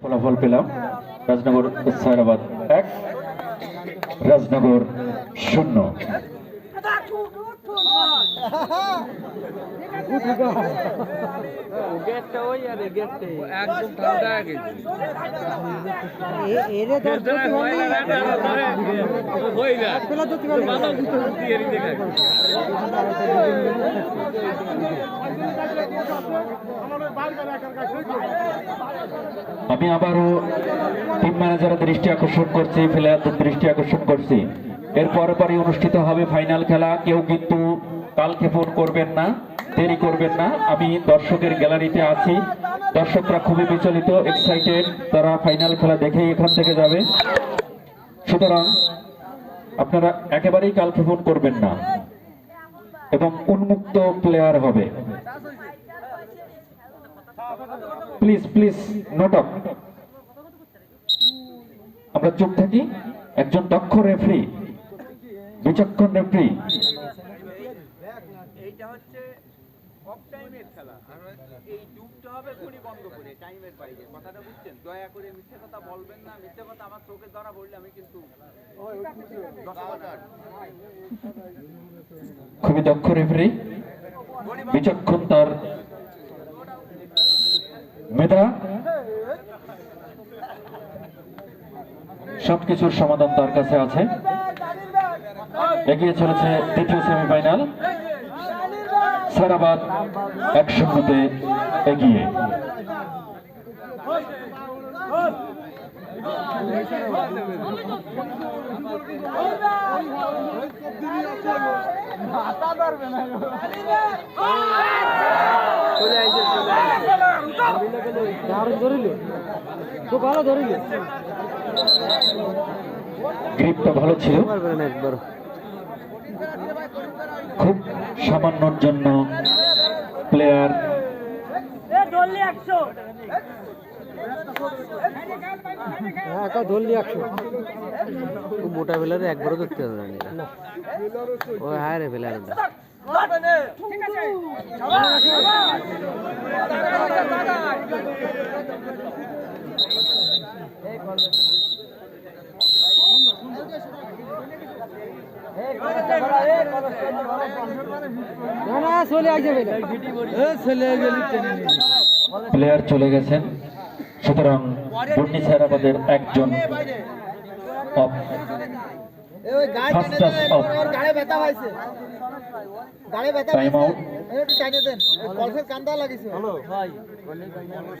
ফলাফল পেলাম। রাজনগর সায়রাবাদ এক রাজনগর শূন্য। আমি আবারও টিম ম্যানেজারের দৃষ্টি আকর্ষণ করছি প্লেয়ারদের দৃষ্টি আকর্ষণ করছি। এর পরে অনুষ্ঠিত হবে ফাইনাল খেলা, কেউ কিন্তু কালক্ষেপণ করবেন না, দেরি করবেন না। আমি দর্শকের গ্যালারিতে আছি। দর্শকরা খুবই বিচলিত এক্সাইটেড তারা ফাইনাল খেলা দেখেই এখান থেকে যাবে। সুতরাং আপনারা একেবারেই কালক্ষেপণ করবেন না এবং উন্মুক্ত প্লেয়ার হবে। প্লিজ প্লিজ নোটক আমরা চুপ থাকি। একজন দক্ষ রেফারি বিচক্ষণ রেফারি এই ডুবটা হবে ঘড়ি বন্ধ করে, টাইমের বাইরে। কথাটা বুঝছেন? দয়া করে মিথ্যে কথা বলবেন না, মিথ্যে কথা আমার চোখের দ্বারা বললে আমি কিন্তু খুবই দক্ষ রেফারি বিচক্ষণ তার মেধা। সবকিছুর সমাধান তার কাছে আছে। এগিয়ে চলেছে দ্বিতীয় সেমিফাইনাল সারাবাদ এক শূন্যতে এগিয়ে। গ্রিপটা ভালো ছিল। একবার খুব সামান্যর জন্য প্লেয়ার মোটা বেলারে একবারও ধরতে না ও হ্যাঁ রে বেলারটা না না চলে আসবে চলে গেলি প্লেয়ার চলে গেছেন। সুতরাং বন্নি সাহেবাদের একজন টাইম আউট কান্দা লাগিছে